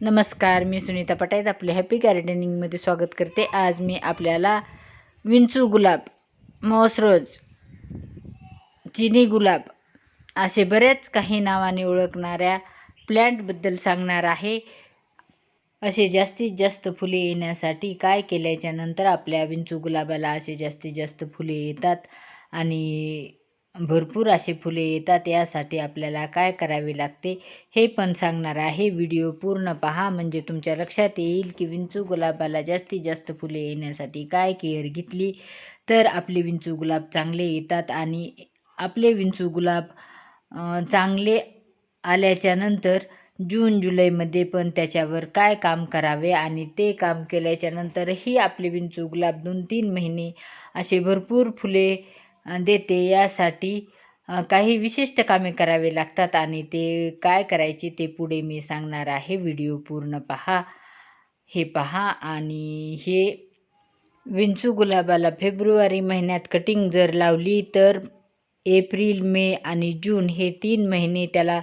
नमस्कार मी सुनीता पटायत आपले हॅपी गार्डनिंगमध्ये स्वागत करते. आज मी आपल्याला विंचू गुलाब मॉसरोज चिनी गुलाब असे बरेच काही नावाने ओळखणाऱ्या प्लॅन्टबद्दल सांगणार आहे. असे जास्तीत जास्त फुले येण्यासाठी काय केल्याच्यानंतर आपल्या विंचू गुलाबाला असे जास्तीत जास्त फुले येतात आणि भरपूर असे फुले येतात यासाठी आपल्याला काय करावे लागते हे पण सांगणार आहे. व्हिडिओ पूर्ण पहा म्हणजे तुमच्या लक्षात येईल की विंचू गुलाबाला जास्तीत जास्त फुले येण्यासाठी काय केअर घेतली. तर आपले विंचू गुलाब चांगले येतात आणि आपले विंचू गुलाब चांगले आल्याच्यानंतर जून जुलैमध्ये पण त्याच्यावर काय काम करावे आणि ते काम केल्याच्या नंतरही आपले विंचू गुलाब दोन तीन महिने असे भरपूर फुले देते. यासाठी काही विशिष्ट कामे करावे लागतात आणि ते काय करायचे ते पुढे मी सांगणार आहे. व्हिडिओ पूर्ण पहा. हे पहा आणि हे विंचू गुलाबाला फेब्रुवारी महिन्यात कटिंग जर लावली तर एप्रिल मे आणि जून हे तीन महिने त्याला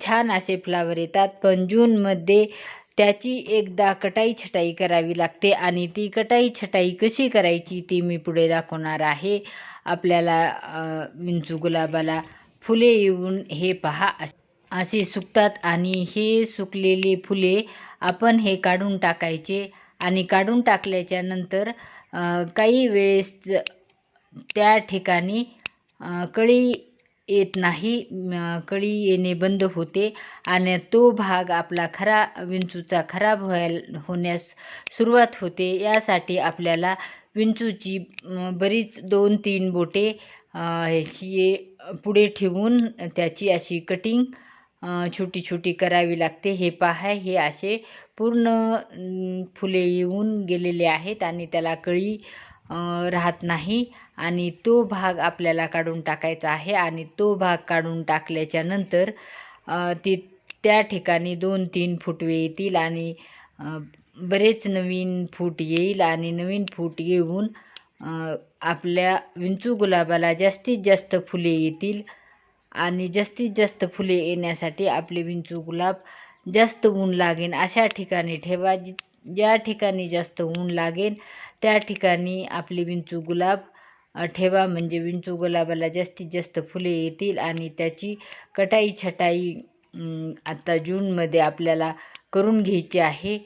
छान असे फ्लावर येतात. पण जूनमध्ये त्याची एकदा कटाई छटाई करावी लागते आणि ती कटाई छटाई कशी करायची ती मी पुढे दाखवणार आहे. आपल्याला विंचू गुलाबाला फुले येऊन हे पहा. असे सुकतात आणि हे सुकलेले फुले आपण हे काढून टाकायचे आणि काढून टाकल्याच्या नंतर काही वेळेस त्या ठिकाणी कळी येत नाही कळी येणे बंद होते आणि तो भाग आपला खरा विंचूचा खराब व्हायला होण्यास सुरुवात होते. यासाठी आपल्याला विंचूची बरीच दोन तीन बोटे हे पुढे ठेवून त्याची अशी कटिंग छोटी छोटी करावी लागते. हे पहा हे असे पूर्ण फुले येऊन गेलेले आहेत आणि त्याला कळी राहत नाही. आणि तो भाग आपल्याला काढून टाकायचा आहे. आणि तो भाग काढून टाकल्याच्या नंतर ती त्या ठिकाणी दोन तीन फुटवे येतील आणि बरेच नवीन फूट येईल. आणि नवीन फूट येऊन आपल्या विंचू गुलाबाला जास्तीत जास्त फुले येतील. आणि जास्तीत जास्त फुले येण्यासाठी आपले विंचू गुलाब जास्त ऊन लागेल. अशा ठिकाणी ठेवा जि ज्या ठिकाणी जास्त ऊन लागेल त्या ठिकाणी आपली विंचू गुलाब ठेवा म्हणजे विंचू गुलाबाला जास्तीत जास्त फुले येतील आणि त्याची कटाई छटाई आता जूनमध्ये आपल्याला करून घ्यायची आहे.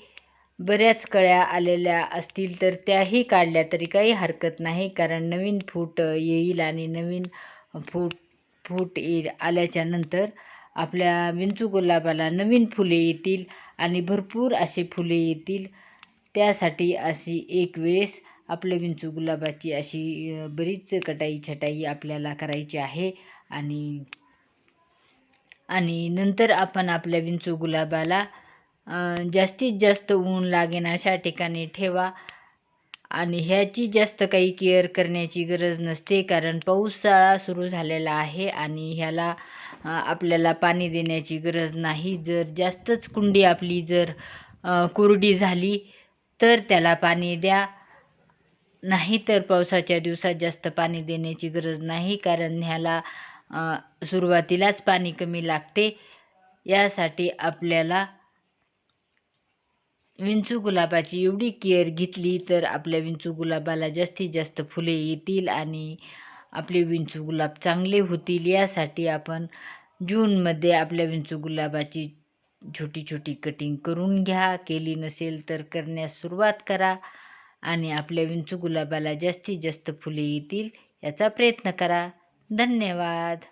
बऱ्याच कळ्या आलेल्या असतील तर त्याही काढल्या तरी काही हरकत नाही कारण नवीन फूट येईल आणि नवीन फूट फूट येईल आल्याच्यानंतर आपल्या विंचू गुलाबाला नवीन फुले येतील आणि भरपूर असे फुले येतील. त्यासाठी अशी एक वेळेस आपल्या विंचू गुलाबाची अशी बरीच कटाई छटाई आपल्याला करायची आहे. आणि आणि नंतर आपण आपल्या विंचू गुलाबाला जास्तीत जास्त ऊन लागेन अशा ठिकाणी ठेवा. आणि ह्याची जास्त काही केअर करण्याची गरज नसते कारण पावसाळा सुरू झालेला आहे आणि ह्याला आपल्याला पाणी देण्याची गरज नाही. जर जास्तच कुंडी आपली जर कोरडी झाली तर त्याला पाणी द्या. नाही तर पावसाच्या दिवसात जास्त पाणी देण्याची गरज नाही कारण ह्याला सुरुवातीलाच पाणी कमी लागते. यासाठी आपल्याला विंचू गुलाबाची एवढी केअर घेतली तर आपल्या विंचू गुलाबाला जास्तीत जास्त फुले येतील आणि आपले विंचू गुलाब चांगले होतील यासाठी आपण जूनमध्ये आपल्या विंचू गुलाबाची छोटी छोटी कटिंग करून घ्या. केली नसेल तर करण्यास सुरुवात करा आणि आपल्या विंचू गुलाबाला जास्तीत जास्त फुले येतील याचा प्रयत्न करा. धन्यवाद.